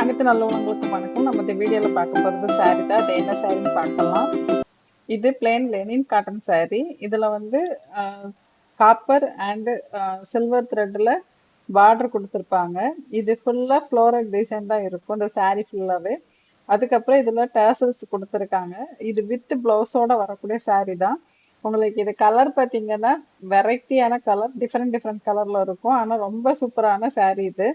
அனைத்து நல்லவங்களுக்கு வணக்கம். நம்ம இந்த வீடியோவில் பார்க்க போகிறது சாரி தான். அது என்ன சாரின்னு பார்க்கலாம். இது பிளேன் லெனின் காட்டன் சாரி இதில் வந்து காப்பர் அண்டு சில்வர் த்ரெட்டில் பார்டர் கொடுத்துருப்பாங்க. இது ஃபுல்லாக ஃப்ளோரல் டிசைன் தான் இருக்கும். இந்த சாரி ஃபுல்லாகவே அதுக்கப்புறம் இதில் டேசல்ஸ் கொடுத்துருக்காங்க. இது வித் ப்ளவுஸோட வரக்கூடிய சாரி தான். உங்களுக்கு இது கலர் பார்த்தீங்கன்னா வெரைட்டியான கலர் டிஃப்ரெண்ட் டிஃப்ரெண்ட் கலரில் இருக்கும். ஆனால் ரொம்ப சூப்பரான சாரி இது.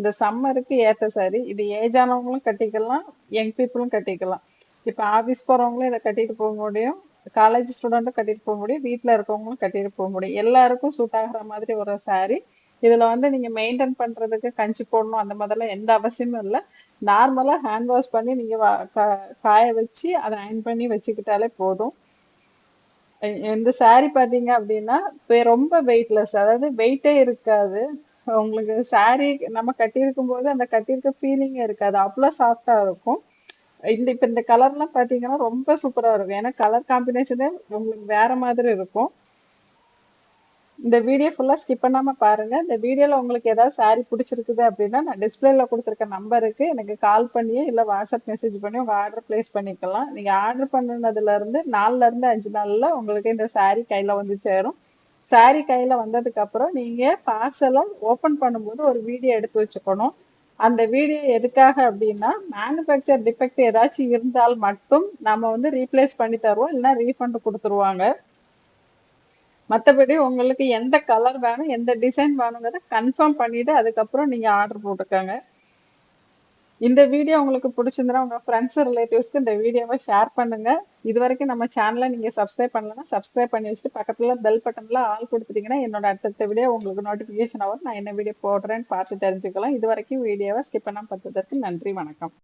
இந்த சம்மருக்கு ஏற்ற சாரி இது ஏஜ் ஆனவங்களும் கட்டிக்கலாம் யங் பீப்புளும் கட்டிக்கலாம். இப்போ ஆஃபீஸ் போகிறவங்களும் இதை கட்டிட்டு போக முடியும் காலேஜ் ஸ்டூடெண்ட்டும் கட்டிட்டு போக முடியும் வீட்டில் இருக்கவங்களும் கட்டிட்டு போக முடியும். எல்லாருக்கும் சூட் ஆகிற மாதிரி ஒரு சாரி இதில் வந்து நீங்கள் மெயின்டைன் பண்ணுறதுக்கு கஞ்சி போடணும் அந்த மாதிரிலாம் எந்த அவசியமும் இல்லை. நார்மலாக ஹேண்ட் வாஷ் பண்ணி நீங்கள் காய வச்சு அதை அயன் பண்ணி வச்சுக்கிட்டாலே போதும். இந்த சாரி பார்த்தீங்க அப்படின்னா ரொம்ப வெயிட்லெஸ் அதாவது வெயிட்டே இருக்காது. உங்களுக்கு saree நம்ம கட்டியிருக்கும் போது அந்த கட்டியிருக்க ஃபீலிங்கே இருக்காது. அவ்வளோ சாஃப்டாக இருக்கும். இந்த இப்போ இந்த கலர்லாம் பார்த்தீங்கன்னா ரொம்ப சூப்பராக இருக்கும். ஏன்னா கலர் காம்பினேஷனே உங்களுக்கு வேற மாதிரி இருக்கும். இந்த வீடியோ ஃபுல்லாக ஸ்கிப் பண்ணாமல் பாருங்கள் இந்த வீடியோவில் உங்களுக்கு ஏதாவது saree பிடிச்சிருக்குது அப்படின்னா நான் டிஸ்பிளேல கொடுத்துருக்க நம்பருக்கு எனக்கு கால் பண்ணியோ இல்லை வாட்ஸ்அப் மெசேஜ் பண்ணி உங்கள் ஆர்டர் ப்ளேஸ் பண்ணிக்கலாம். நீங்கள் ஆர்டர் பண்ணினதுலேருந்து நாலுலேருந்து அஞ்சு நாளில் உங்களுக்கு இந்த saree கையில் வந்து சேரும். Saree கையில் வந்ததுக்கப்புறம் நீங்கள் பார்சலை ஓப்பன் பண்ணும்போது ஒரு வீடியோ எடுத்து வச்சுக்கணும். அந்த வீடியோ எதுக்காக அப்படின்னா மேனுஃபேக்சர் டிஃபெக்ட் ஏதாச்சும் இருந்தால் மட்டும் நம்ம வந்து ரீப்ளேஸ் பண்ணி தருவோம் இல்லைன்னா ரீஃபண்ட் கொடுத்துருவாங்க. மற்றபடி உங்களுக்கு எந்த கலர் வேணும் எந்த டிசைன் வேணுங்கிறத கன்ஃபார்ம் பண்ணிட்டு அதுக்கப்புறம் நீங்கள் ஆர்டர் போட்டுக்கோங்க. இந்த வீடியோ உங்களுக்கு பிடிச்சிருந்தா உங்கள் ஃப்ரெண்ட்ஸ் ரிலேட்டிவ்ஸ்க்கு இந்த வீடியோவை ஷேர் பண்ணுங்க. இது வரைக்கும் நம்ம சேனலை நீங்கள் சப்ஸ்கிரைப் பண்ணலன்னா சப்ஸ்கிரைப் பண்ணி வச்சுட்டு பக்கத்தில் பெல் பட்டனில் ஆல் கொடுத்துட்டீங்கன்னா என்னோட அடுத்தடுத்த வீடியோ உங்களுக்கு நோட்டிஃபிகேஷன் ஆகும் நான் என்ன வீடியோ போடுறேன்னு பார்த்து தெரிஞ்சுக்கலாம். இது வரைக்கும் வீடியோவை ஸ்கிப் பண்ணாமல் பார்த்ததற்கு நன்றி வணக்கம்.